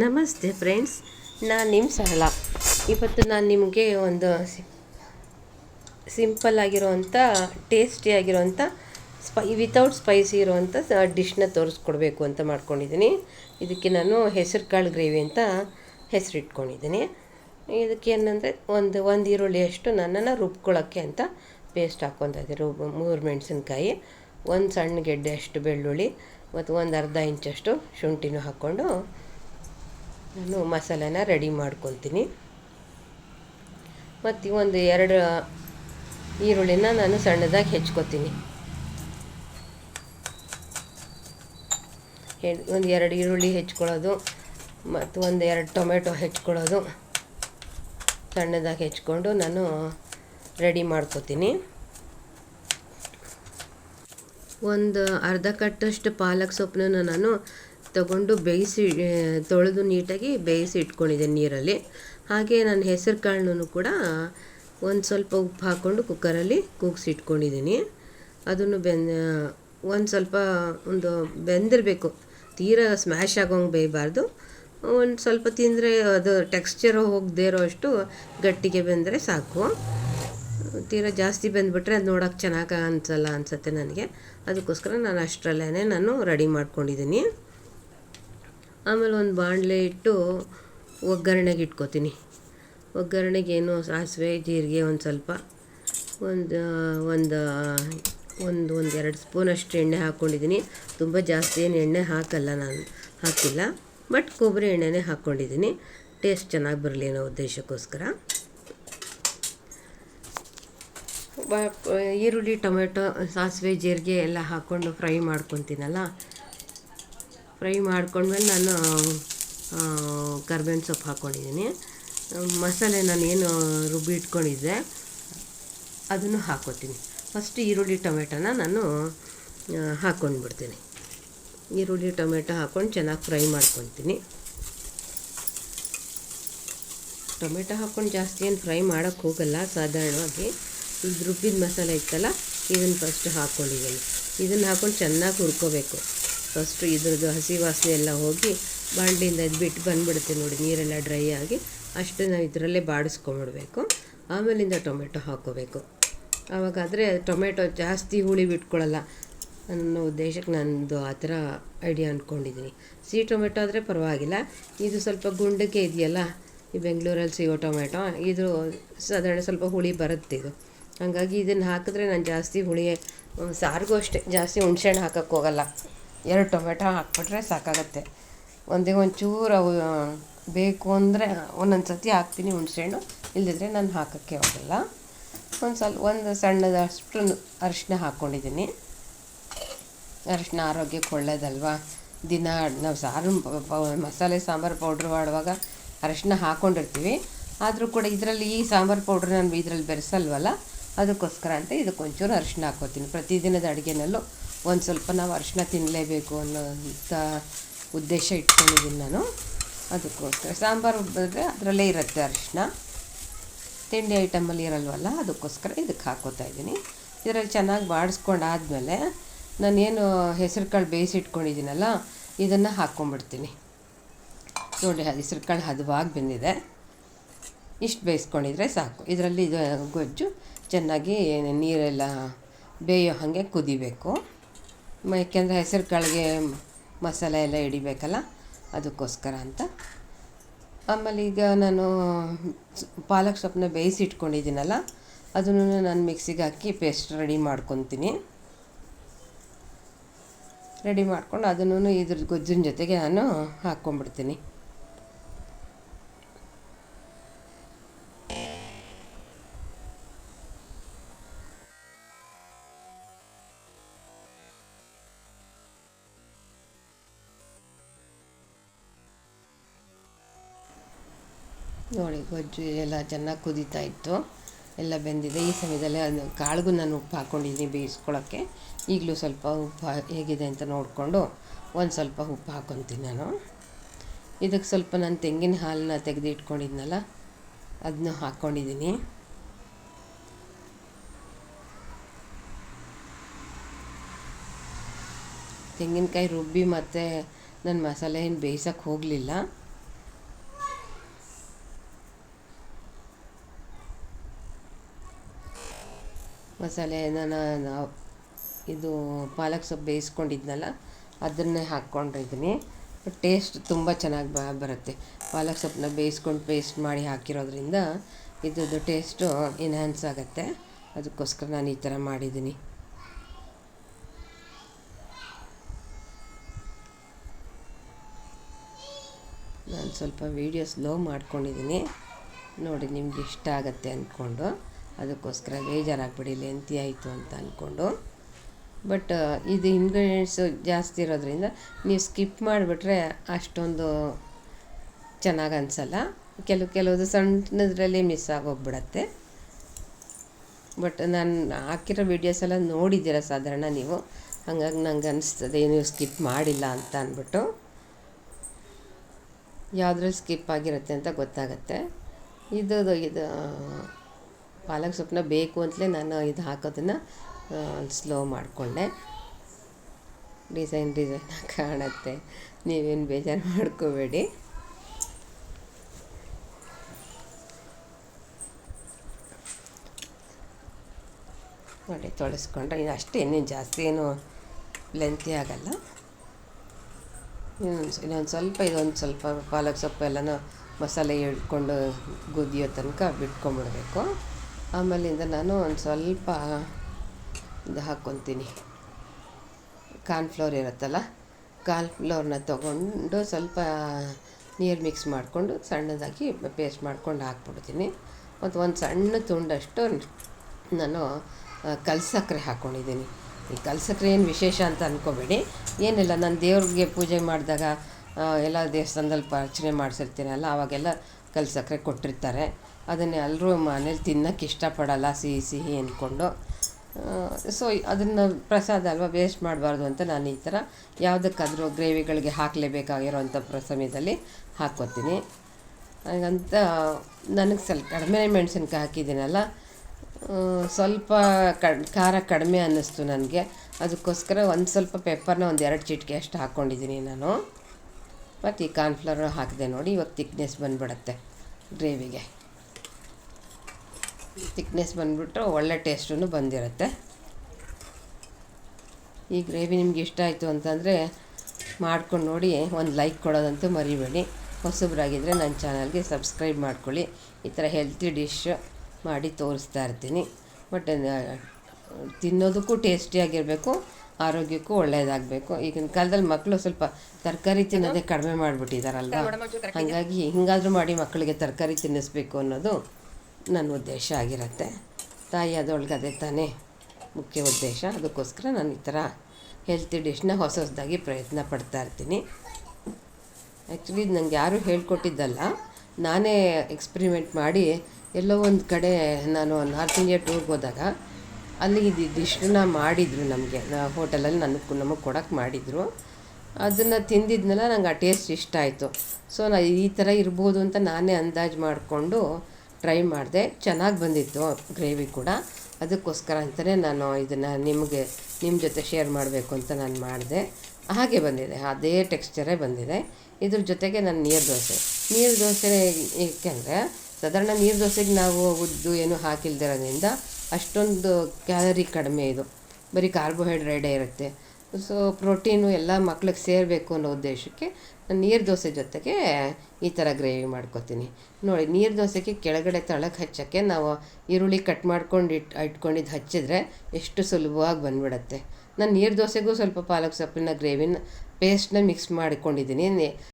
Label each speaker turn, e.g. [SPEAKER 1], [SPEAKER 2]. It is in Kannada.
[SPEAKER 1] ನಮಸ್ತೆ ಫ್ರೆಂಡ್ಸ್, ನಾನು ನಿಮ್ಮ ಸರಳ. ಇವತ್ತು ನಾನು ನಿಮಗೆ ಒಂದು ಸಿಂಪಲ್ ಆಗಿರೋವಂಥ ಆಗಿರುವಂಥ ಸ್ಪೈ ವಿತೌಟ್ ಸ್ಪೈಸಿ ಇರೋವಂಥ ಡಿಶ್ನ ತೋರಿಸ್ಕೊಡ್ಬೇಕು ಅಂತ ಮಾಡ್ಕೊಂಡಿದ್ದೀನಿ. ಇದಕ್ಕೆ ನಾನು ಹೆಸರು ಕಾಳು ಗ್ರೇವಿ ಅಂತ ಹೆಸರಿಟ್ಕೊಂಡಿದ್ದೀನಿ. ಇದಕ್ಕೆ ಏನಂದರೆ, ಒಂದು ಒಂದು ಈರುಳ್ಳಿಯಷ್ಟು ನನ್ನನ್ನು ರುಬ್ಕೊಳ್ಳೋಕ್ಕೆ ಅಂತ ಪೇಸ್ಟ್ ಹಾಕ್ಕೊತಾ ರುಬ್, ಮೂರು ಮೆಣಸಿನ್ಕಾಯಿ, ಒಂದು ಸಣ್ಣ ಗೆಡ್ಡೆ ಅಷ್ಟು ಬೆಳ್ಳುಳ್ಳಿ, ಮತ್ತು ಒಂದು ಅರ್ಧ ಇಂಚಷ್ಟು ಶುಂಠಿನೂ ಹಾಕ್ಕೊಂಡು ನಾನು ಮಸಾಲೆನ ರೆಡಿ ಮಾಡ್ಕೊತೀನಿ ಮತ್ತು ಒಂದು ಎರಡು ಈರುಳ್ಳಿನ ನಾನು ಸಣ್ಣದಾಗಿ ಹೆಚ್ಕೊತೀನಿ. ಒಂದು ಎರಡು ಈರುಳ್ಳಿ ಹೆಚ್ಕೊಳ್ಳೋದು, ಮತ್ತು ಒಂದು ಎರಡು ಟೊಮೆಟೊ ಹೆಚ್ಕೊಳ್ಳೋದು. ಸಣ್ಣದಾಗಿ ಹೆಚ್ಕೊಂಡು ನಾನು ರೆಡಿ ಮಾಡ್ಕೊತೀನಿ. ಒಂದು ಅರ್ಧ ಕಟ್ಟಷ್ಟು ಪಾಲಕ್ ಸೊಪ್ಪನ್ನ ನಾನು ತಗೊಂಡು ಬೇಯಿಸಿ ತೊಳೆದು ನೀಟಾಗಿ ಬೇಯಿಸಿ ಇಟ್ಕೊಂಡಿದ್ದೆ ನೀರಲ್ಲಿ. ಹಾಗೆ ನಾನು ಹೆಸರು ಕಾಳನ್ನು ಕೂಡ ಒಂದು ಸ್ವಲ್ಪ ಉಪ್ಪು ಹಾಕ್ಕೊಂಡು ಕುಕ್ಕರಲ್ಲಿ ಕೂಗಿಸಿ ಇಟ್ಕೊಂಡಿದ್ದೀನಿ. ಅದನ್ನು ಬೆನ್ ಒಂದು ಸ್ವಲ್ಪ ಒಂದು ಬೆಂದಿರಬೇಕು. ತೀರಾ ಸ್ಮ್ಯಾಶ್ ಆಗೋಂಗೆ ಬೇಯಬಾರ್ದು. ಒಂದು ಸ್ವಲ್ಪ ತಿಂದರೆ ಅದು ಟೆಕ್ಸ್ಚರ್ ಹೋಗದೇ ಇರೋ ಅಷ್ಟು ಗಟ್ಟಿಗೆ ಬೆಂದರೆ ಸಾಕು. ತೀರಾ ಜಾಸ್ತಿ ಬೆಂದ್ಬಿಟ್ರೆ ಅದು ನೋಡೋಕೆ ಚೆನ್ನಾಗಿ ಅನಿಸಲ್ಲ ಅನಿಸುತ್ತೆ ನನಗೆ. ಅದಕ್ಕೋಸ್ಕರ ನಾನು ಅಷ್ಟರಲ್ಲೇ ನಾನು ರೆಡಿ ಮಾಡ್ಕೊಂಡಿದ್ದೀನಿ. ಆಮೇಲೆ ಒಂದು ಬಾಣಲೆ ಇಟ್ಟು ಒಗ್ಗರಣೆಗೆ ಇಟ್ಕೋತೀನಿ. ಒಗ್ಗರಣೆಗೆ ಏನು ಸಾಸಿವೆ, ಜೀರಿಗೆ ಒಂದು ಸ್ವಲ್ಪ, ಒಂದು ಒಂದು ಒಂದು ಒಂದು ಎರಡು ಸ್ಪೂನಷ್ಟು ಎಣ್ಣೆ ಹಾಕ್ಕೊಂಡಿದ್ದೀನಿ. ತುಂಬ ಜಾಸ್ತಿ ಏನು ಎಣ್ಣೆ ಹಾಕಲ್ಲ ನಾನು, ಹಾಕಿಲ್ಲ. ಬಟ್ ಕೊಬ್ಬರಿ ಎಣ್ಣೆನೇ ಹಾಕ್ಕೊಂಡಿದ್ದೀನಿ. ಟೇಸ್ಟ್ ಚೆನ್ನಾಗಿ ಬರಲಿ ಅನ್ನೋ ಉದ್ದೇಶಕ್ಕೋಸ್ಕರ. ಈರುಳ್ಳಿ, ಟೊಮೆಟೊ, ಸಾಸಿವೆ, ಜೀರಿಗೆ ಎಲ್ಲ ಹಾಕ್ಕೊಂಡು ಫ್ರೈ ಮಾಡ್ಕೊತೀನಲ್ಲ ಫ್ರೈ ಮಾಡ್ಕೊಂಡ್ಮೇಲೆ ನಾನು ಕರ್ಬೇವಿನ ಸೊಪ್ಪು ಹಾಕ್ಕೊಂಡಿದ್ದೀನಿ ಮಸಾಲೆ ನಾನು ಏನು ರುಬ್ಬಿ ಇಟ್ಕೊಂಡಿದ್ದೆ, ಅದನ್ನು ಹಾಕ್ಕೊತೀನಿ. ಫಸ್ಟ್ ಈರುಳ್ಳಿ ಟೊಮೆಟೊನ ನಾನು ಹಾಕ್ಕೊಂಡ್ಬಿಡ್ತೀನಿ. ಈರುಳ್ಳಿ ಟೊಮೆಟೊ ಹಾಕ್ಕೊಂಡು ಚೆನ್ನಾಗಿ ಫ್ರೈ ಮಾಡ್ಕೊತೀನಿ. ಟೊಮೆಟೊ ಹಾಕ್ಕೊಂಡು ಜಾಸ್ತಿ ಏನು ಫ್ರೈ ಮಾಡೋಕ್ಕೆ ಹೋಗಲ್ಲ, ಸಾಧಾರಣವಾಗಿ. ಇದು ರುಬ್ಬಿದ ಮಸಾಲೆ ಇತ್ತಲ್ಲ, ಇದನ್ನು ಫಸ್ಟ್ ಹಾಕ್ಕೊಂಡಿದ್ದೀನಿ ಇದನ್ನು ಹಾಕ್ಕೊಂಡು ಚೆನ್ನಾಗಿ ಹುರ್ಕೋಬೇಕು. ಫಸ್ಟು ಇದ್ರದ್ದು ಹಸಿ ವಾಸನೆ ಎಲ್ಲ ಹೋಗಿ ಬಾಣಲಿಯಿಂದ ಇದು ಬಿಟ್ಟು ಬಂದುಬಿಡುತ್ತೆ ನೋಡಿ, ನೀರೆಲ್ಲ ಡ್ರೈ ಆಗಿ ಅಷ್ಟು ನಾವು ಇದರಲ್ಲೇ ಬಾಡಿಸ್ಕೊಂಬಿಡ್ಬೇಕು ಆಮೇಲಿಂದ ಟೊಮೆಟೊ ಹಾಕೋಬೇಕು ಆವಾಗಾದರೆ ಟೊಮೆಟೊ ಜಾಸ್ತಿ ಹುಳಿ ಬಿಟ್ಕೊಳ್ಳಲ್ಲ ಅನ್ನೋ ಉದ್ದೇಶಕ್ಕೆ ನನ್ನದು ಆ ಥರ ಐಡಿಯಾ ಅಂದ್ಕೊಂಡಿದ್ದೀನಿ ಸಿಹಿ ಟೊಮೆಟೊ ಆದರೆ ಪರವಾಗಿಲ್ಲ. ಇದು ಸ್ವಲ್ಪ ಗುಂಡಕ್ಕೆ ಇದೆಯಲ್ಲ, ಈ ಬೆಂಗಳೂರಲ್ಲಿ ಸಿಗೋ ಟೊಮೆಟೊ, ಇದು ಸಾಧಾರಣ ಸ್ವಲ್ಪ ಹುಳಿ ಬರುತ್ತೆ ಇದು. ಹಾಗಾಗಿ ಇದನ್ನು ಹಾಕಿದ್ರೆ ನಾನು ಜಾಸ್ತಿ ಹುಳಿ ಸಾರಿಗೂ ಅಷ್ಟೇ, ಜಾಸ್ತಿ ಹುಣ್ಸೆಹಣ್ಣು ಹಾಕೋಕ್ಕೆ ಹೋಗಲ್ಲ. ಎರಡು ಟೊಮೆಟೊ ಹಾಕ್ಬಿಟ್ರೆ ಸಾಕಾಗುತ್ತೆ. ಒಂದೇ ಒಂಚೂರು ಅವು ಬೇಕು ಅಂದರೆ ಒಂದೊಂದು ಸತಿ ಹಾಕ್ತೀನಿ ಹುಣ್ಸೆಹಣ್ಣು. ಇಲ್ಲದಿದ್ರೆ ನಾನು ಹಾಕೋಕ್ಕೆ ಹೋಗಲ್ಲ. ಒಂದು ಸ್ವಲ್ಪ ಒಂದು ಸಣ್ಣದಷ್ಟು ಅರಿಶಿನ ಹಾಕ್ಕೊಂಡಿದ್ದೀನಿ ಅರಿಶಿನ ಆರೋಗ್ಯಕ್ಕೆ ಒಳ್ಳೇದಲ್ವಾ? ದಿನ ನಾವು ಸಾರು ಮಸಾಲೆ, ಸಾಂಬಾರು ಪೌಡ್ರ್ ಮಾಡುವಾಗ ಅರಿಶಿನ ಹಾಕ್ಕೊಂಡಿರ್ತೀವಿ ಆದರೂ ಕೂಡ ಇದರಲ್ಲಿ ಈ ಸಾಂಬಾರು ಪೌಡ್ರ್ ನಾನು ಇದರಲ್ಲಿ ಬೆರೆಸಲ್ವಲ್ಲ, ಅದಕ್ಕೋಸ್ಕರ ಅಂತ ಇದಕ್ಕೊಂಚೂರು ಅರಿಶಿನ ಹಾಕ್ಕೋತೀನಿ ಪ್ರತಿದಿನದ ಅಡುಗೆನಲ್ಲೂ ಒಂದು ಸ್ವಲ್ಪ ನಾವು ಅರಿಶಿನ ತಿನ್ನಲೇಬೇಕು ಅನ್ನೋಂಥ ಉದ್ದೇಶ ಇಟ್ಕೊಂಡಿದ್ದೀನಿ ನಾನು. ಅದಕ್ಕೋಸ್ಕರ ಸಾಂಬಾರು ಬಂದರೆ ಅದರಲ್ಲೇ ಇರುತ್ತೆ ಅರಿಶಿನ ತಿಂಡಿ ಐಟಮಲ್ಲಿ ಇರಲ್ವಲ್ಲ, ಅದಕ್ಕೋಸ್ಕರ ಇದಕ್ಕೆ ಹಾಕೋತಾ ಇದ್ದೀನಿ. ಇದರಲ್ಲಿ ಚೆನ್ನಾಗಿ ಬಾಡಿಸ್ಕೊಂಡಾದಮೇಲೆ ನಾನೇನು ಹೆಸರು ಕಾಳು ಬೇಯಿಸಿಟ್ಕೊಂಡಿದ್ದೀನಲ್ಲ, ಇದನ್ನು ಹಾಕ್ಕೊಂಡ್ಬಿಡ್ತೀನಿ ನೋಡಿ ಹೆಸರು ಕಾಳು ಹದವಾಗಿ ಬಂದಿದೆ. ಇಷ್ಟು ಬೇಯಿಸ್ಕೊಂಡಿದ್ರೆ ಸಾಕು. ಇದರಲ್ಲಿ ಇದು ಗೊಜ್ಜು ಚೆನ್ನಾಗಿ ನೀರೆಲ್ಲ ಬೇಯೋ ಹಾಗೆ ಕುದಿಬೇಕು. ಯಾಕೆಂದರೆ ಹೆಸರು ಕಾಳಿಗೆ ಮಸಾಲೆ ಎಲ್ಲ ಹಿಡಿಬೇಕಲ್ಲ, ಅದಕ್ಕೋಸ್ಕರ ಅಂತ. ಆಮೇಲೆ ಈಗ ನಾನು ಪಾಲಕ್ ಸೊಪ್ಪನ್ನ ಬೇಯಿಸಿ ಇಟ್ಕೊಂಡಿದ್ದೀನಲ್ಲ ಅದನ್ನು ನಾನು ಮಿಕ್ಸಿಗೆ ಹಾಕಿ ಪೇಸ್ಟ್ ರೆಡಿ ಮಾಡ್ಕೊತೀನಿ. ರೆಡಿ ಮಾಡ್ಕೊಂಡು ಅದನ್ನು ಇದ್ರ ಗೊಜ್ಜಿನ ಜೊತೆಗೆ ನಾನು ಹಾಕ್ಕೊಂಬಿಡ್ತೀನಿ ನೋಡಿ, ಗೊಜ್ಜು ಎಲ್ಲ ಚೆನ್ನಾಗಿ ಕುದೀತಾ ಇತ್ತು. ಎಲ್ಲ ಬೆಂದಿದೆ. ಈ ಸಮಯದಲ್ಲಿ ಅದು ಕಾಳಿಗೂ ನಾನು ಉಪ್ಪು ಹಾಕ್ಕೊಂಡಿದ್ದೀನಿ ಬೇಯಿಸ್ಕೊಳ್ಳೋಕ್ಕೆ ಈಗಲೂ ಸ್ವಲ್ಪ ಉಪ್ಪು ಹೇಗಿದೆ ಅಂತ ನೋಡಿಕೊಂಡು ಒಂದು ಸ್ವಲ್ಪ ಉಪ್ಪು ಹಾಕ್ಕೊತೀನಿ ನಾನು. ಇದಕ್ಕೆ ಸ್ವಲ್ಪ ನಾನು ತೆಂಗಿನ ಹಾಲನ್ನ ತೆಗೆದು ಇಟ್ಕೊಂಡಿದ್ನಲ್ಲ ಅದನ್ನು ಹಾಕ್ಕೊಂಡಿದ್ದೀನಿ ತೆಂಗಿನಕಾಯಿ ರುಬ್ಬಿ ಮತ್ತು ನಾನು ಮಸಾಲೆ ಏನು ಬೇಯಿಸೋಕ್ಕೆ ಹೋಗಲಿಲ್ಲ. ಮಸಾಲೆ ನಾನು ಇದು ಪಾಲಕ್ ಸೊಪ್ಪು ಬೇಯಿಸ್ಕೊಂಡಿದ್ನಲ್ಲ, ಅದನ್ನೇ ಹಾಕ್ಕೊಂಡಿದ್ದೀನಿ. ಟೇಸ್ಟ್ ತುಂಬ ಚೆನ್ನಾಗಿ ಬ, ಬರುತ್ತೆ. ಪಾಲಕ್ ಸೊಪ್ಪನ್ನ ಬೇಯಿಸ್ಕೊಂಡು ಪೇಸ್ಟ್ ಮಾಡಿ ಹಾಕಿರೋದ್ರಿಂದ ಇದ್ರದ್ದು ಟೇಸ್ಟು ಎನ್ಹ್ಯಾನ್ಸ್ ಆಗುತ್ತೆ. ಅದಕ್ಕೋಸ್ಕರ ನಾನು ಈ ಥರ ಮಾಡಿದ್ದೀನಿ. ನಾನು ಸ್ವಲ್ಪ ವೀಡಿಯೋ ಸ್ಲೋ ಮಾಡ್ಕೊಂಡಿದ್ದೀನಿ. ನೋಡಿ ನಿಮ್ಗೆ ಇಷ್ಟ ಆಗುತ್ತೆ ಅಂದ್ಕೊಂಡು ಅದಕ್ಕೋಸ್ಕರ ಬೇಜಾರಾಗ್ಬಿಡಿ ಲೆಂತಿ ಆಯಿತು ಅಂತ ಅಂದ್ಕೊಂಡು ಬಟ್ ಇದು ಇಂಗ್ರೀಡಿಯೆಂಟ್ಸು ಜಾಸ್ತಿ ಇರೋದ್ರಿಂದ ನೀವು ಸ್ಕಿಪ್ ಮಾಡಿಬಿಟ್ರೆ ಅಷ್ಟೊಂದು ಚೆನ್ನಾಗಿ ಅನಿಸಲ್ಲ. ಕೆಲವು, ಕೆಲವುದು ಸಣ್ಣದ್ರಲ್ಲಿ ಮಿಸ್ ಆಗೋಗ್ಬಿಡತ್ತೆ. ಬಟ್ ನಾನು ಹಾಕಿರೋ ವೀಡಿಯೋಸ್ ಎಲ್ಲ ನೋಡಿದ್ದೀರ ಸಾಧಾರಣ ನೀವು? ಹಂಗಾಗಿ ನಂಗೆ ಅನಿಸ್ತದೆ ನೀವು ಸ್ಕಿಪ್ ಮಾಡಿಲ್ಲ ಅಂತ ಅಂದ್ಬಿಟ್ಟು ಯಾವುದ್ರಲ್ಲಿ ಸ್ಕಿಪ್ ಆಗಿರುತ್ತೆ ಅಂತ ಗೊತ್ತಾಗತ್ತೆ. ಇದು ಇದು ಪಾಲಕ್ ಸೊಪ್ಪನ್ನ ಬೇಕು ಅಂತಲೇ ನಾನು ಇದು ಹಾಕೋದನ್ನು ಸ್ಲೋ ಮಾಡಿಕೊಂಡೆ. ಡಿಸೈನ್ ಡಿಸೈನ್ ಕಾಣುತ್ತೆ. ನೀವೇನು ಬೇಜಾರು ಮಾಡ್ಕೋಬೇಡಿ. ನೋಡಿ, ತೊಳೆಸ್ಕೊಂಡ್ರೆ ಇನ್ನು ಅಷ್ಟೇ, ಇನ್ನೇನು ಜಾಸ್ತಿ ಏನು ಲೆಂತಿ ಆಗಲ್ಲ. ಇನ್ನೊಂದು ಇನ್ನೊಂದು ಸ್ವಲ್ಪ, ಇದೊಂದು ಸ್ವಲ್ಪ ಪಾಲಕ್ ಸೊಪ್ಪು ಎಲ್ಲನೂ ಮಸಾಲೆ ಹಿಡ್ಕೊಂಡು ಗುದಿಯೋ ತನಕ ಬಿಟ್ಕೊಂಬಿಡ್ಬೇಕು. ಆಮೇಲಿಂದ ನಾನು ಒಂದು ಸ್ವಲ್ಪ ಇದು ಹಾಕ್ಕೊತೀನಿ. ಕಾರ್ನ್ಫ್ಲೋರ್ ಇರುತ್ತಲ್ಲ ಕಾರ್ನ್ಫ್ಲೋರ್ನ ತೊಗೊಂಡು ಸ್ವಲ್ಪ ನೀರು ಮಿಕ್ಸ್ ಮಾಡಿಕೊಂಡು ಸಣ್ಣದಾಗಿ ಪೇಸ್ಟ್ ಮಾಡ್ಕೊಂಡು ಹಾಕ್ಬಿಡ್ತೀನಿ. ಮತ್ತು ಒಂದು ಸಣ್ಣ ತುಂಡಷ್ಟು ನಾನು ಕಲ್ಸಕ್ಕರೆ ಹಾಕ್ಕೊಂಡಿದ್ದೀನಿ ಈ ಕಲ್ಸಕ್ಕರೆ ಏನು ವಿಶೇಷ ಅಂತ ಅಂದ್ಕೋಬೇಡಿ ಏನಿಲ್ಲ, ನಾನು ದೇವ್ರಿಗೆ ಪೂಜೆ ಮಾಡಿದಾಗ ಎಲ್ಲ ದೇವಸ್ಥಾನದಲ್ಲಿ ಅರ್ಚನೆ ಮಾಡಿಸಿರ್ತೀನಲ್ಲ ಆವಾಗೆಲ್ಲ ಕಲ್ಸಕ್ಕರೆ ಕೊಟ್ಟಿರ್ತಾರೆ. ಅದನ್ನೇ ಎಲ್ಲರೂ ಮನೇಲಿ ತಿನ್ನಕ್ಕೆ ಇಷ್ಟಪಡಲ್ಲ, ಸಿಹಿ ಸಿಹಿ ಅಂದ್ಕೊಂಡು. ಸೊ ಅದನ್ನು ಪ್ರಸಾದ ಅಲ್ವಾ ವೇಸ್ಟ್ ಮಾಡಬಾರ್ದು ಅಂತ ನಾನು ಈ ಥರ ಯಾವುದಕ್ಕಾದರೂ ಗ್ರೇವಿಗಳಿಗೆ ಹಾಕಲೇಬೇಕಾಗಿರೋವಂಥ ಪ್ರ, ಸಮಯದಲ್ಲಿ ಹಾಕ್ಕೋತೀನಿ. ಹಾಗಂತ ನನಗೆ ಸ್ವಲ್ಪ ಕಡಿಮೆ ಮೆಣಸಿನ್ಕಾಯಿ ಹಾಕಿದ್ದೀನಲ್ಲ ಸ್ವಲ್ಪ ಕಡ್ ಖಾರ ಕಡಿಮೆ ಅನ್ನಿಸ್ತು ನನಗೆ. ಅದಕ್ಕೋಸ್ಕರ ಒಂದು ಸ್ವಲ್ಪ ಪೆಪ್ಪರ್ನ ಒಂದು ಎರಡು ಚಿಟಿಕೆ ಅಷ್ಟು ಹಾಕ್ಕೊಂಡಿದ್ದೀನಿ ನಾನು. ಮತ್ತು ಈ ಕಾರ್ನ್ಫ್ಲವರ್ ಹಾಕಿದೆ ನೋಡಿ, ಇವಾಗ ತಿಕ್ನೆಸ್ ಬಂದುಬಿಡತ್ತೆ ಗ್ರೇವಿಗೆ. ತಿಕ್ನೆಸ್ ಬಂದುಬಿಟ್ರೆ ಒಳ್ಳೆ ಟೇಸ್ಟೂ ಬಂದಿರುತ್ತೆ. ಈ ಗ್ರೇವಿ ನಿಮ್ಗೆ ಇಷ್ಟ ಆಯಿತು ಅಂತಂದರೆ ಮಾಡ್ಕೊಂಡು ನೋಡಿ ಒಂದು ಲೈಕ್ ಕೊಡೋದಂತೂ ಮರಿಬೇಡಿ. ಹೊಸಬ್ರಾಗಿದ್ದರೆ ನನ್ನ ಚಾನಲ್ಗೆ ಸಬ್ಸ್ಕ್ರೈಬ್ ಮಾಡ್ಕೊಳ್ಳಿ. ಈ ಥರ ಹೆಲ್ತಿ ಡಿಶ್ ಮಾಡಿ ತೋರಿಸ್ತಾ ಇರ್ತೀನಿ. ಬಟ್ ತಿನ್ನೋದಕ್ಕೂ ಟೇಸ್ಟಿಯಾಗಿರಬೇಕು ಆರೋಗ್ಯಕ್ಕೂ ಒಳ್ಳೆಯದಾಗಬೇಕು ಈಗಿನ ಕಾಲದಲ್ಲಿ ಮಕ್ಕಳು ಸ್ವಲ್ಪ ತರಕಾರಿ ತಿನ್ನೋದೇ ಕಡಿಮೆ ಮಾಡಿಬಿಟ್ಟಿದ್ದಾರಲ್ವ ಹಾಗಾಗಿ ಹಿಂಗಾದರೂ ಮಾಡಿ ಮಕ್ಕಳಿಗೆ ತರಕಾರಿ ತಿನ್ನಿಸ್ಬೇಕು ಅನ್ನೋದು ನನ್ನ ಉದ್ದೇಶ ಆಗಿರುತ್ತೆ. ತಾಯಿ ಅದೊಳಗೆ ಅದೇ ತಾನೇ ಮುಖ್ಯ ಉದ್ದೇಶ. ಅದಕ್ಕೋಸ್ಕರ ನಾನು ಈ ಥರ ಹೆಲ್ತಿ ಡಿಶ್ನ ಹೊಸ ಹೊಸದಾಗಿ ಪ್ರಯತ್ನ ಪಡ್ತಾ ಇರ್ತೀನಿ. ಆ್ಯಕ್ಚುಲಿ ನನಗೆ ಯಾರೂ ಹೇಳ್ಕೊಟ್ಟಿದ್ದಲ್ಲ. ನಾನೇ ಎಕ್ಸ್ಪರಿಮೆಂಟ್ ಮಾಡಿ ಎಲ್ಲೋ ಒಂದು ಕಡೆ ನಾನು ನಾರ್ತ್ ಇಂಡಿಯಾ ಟೂರ್ಗೆ ಹೋದಾಗ ಅಲ್ಲಿ ಇದು ಡಿಶ್ನ ಮಾಡಿದರು ನಮಗೆ. ಹೋಟೆಲಲ್ಲಿ ನನಗೆ ನಮಗೆ ಕೊಡೋಕ್ಕೆ ಮಾಡಿದರು. ಅದನ್ನು ತಿಂದಿದ್ನಲ್ಲ ನಂಗೆ ಆ ಟೇಸ್ಟ್ ಇಷ್ಟ ಆಯಿತು. ಸೊ ನಾ ಈ ಥರ ಇರ್ಬೋದು ಅಂತ ನಾನೇ ಅಂದಾಜು ಮಾಡಿಕೊಂಡು ಟ್ರೈ ಮಾಡಿದೆ. ಚೆನ್ನಾಗಿ ಬಂದಿತ್ತು ಗ್ರೇವಿ ಕೂಡ. ಅದಕ್ಕೋಸ್ಕರ ಅಂತಲೇ ನಾನು ಇದನ್ನು ನಿಮಗೆ ನಿಮ್ಮ ಜೊತೆ ಶೇರ್ ಮಾಡಬೇಕು ಅಂತ ನಾನು ಮಾಡಿದೆ. ಹಾಗೆ ಬಂದಿದೆ. ಅದೇ ಟೆಕ್ಸ್ಚರೇ ಬಂದಿದೆ. ಇದ್ರ ಜೊತೆಗೆ ನಾನು ನೀರು ದೋಸೆ. ನೀರು ದೋಸೆ ಏಕೆಂದರೆ ಸಾಧಾರಣ ನೀರು ದೋಸೆಗೆ ನಾವು ಉದ್ದು ಏನು ಹಾಕಿಲ್ದಿರೋದ್ರಿಂದ ಅಷ್ಟೊಂದು ಕ್ಯಾಲರಿ ಕಡಿಮೆ ಇದು. ಬರೀ ಕಾರ್ಬೋಹೈಡ್ರೇಟೇ ಇರುತ್ತೆ. ಸೊ ಪ್ರೋಟೀನು ಎಲ್ಲ ಮಕ್ಳಿಗೆ ಸೇರಬೇಕು ಅನ್ನೋ ಉದ್ದೇಶಕ್ಕೆ ನಾನು ನೀರು ದೋಸೆ ಜೊತೆಗೆ ಈ ಥರ ಗ್ರೇವಿ ಮಾಡ್ಕೊತೀನಿ. ನೋಡಿ, ನೀರು ದೋಸೆಗೆ ಕೆಳಗಡೆ ತಳಕ್ಕೆ ಹಚ್ಚೋಕ್ಕೆ ನಾವು ಈರುಳ್ಳಿ ಕಟ್ ಮಾಡ್ಕೊಂಡು ಇಟ್ ಇಟ್ಕೊಂಡಿದ್ದು ಹಚ್ಚಿದ್ರೆ ಎಷ್ಟು ಸುಲಭವಾಗಿ ಬಂದ್ಬಿಡತ್ತೆ. ನಾನು ನೀರು ದೋಸೆಗೂ ಸ್ವಲ್ಪ ಪಾಲಕ್ ಸೊಪ್ಪಿನ ಗ್ರೇವಿನ ಪೇಸ್ಟ್ನ ಮಿಕ್ಸ್ ಮಾಡಿಕೊಂಡಿದ್ದೀನಿ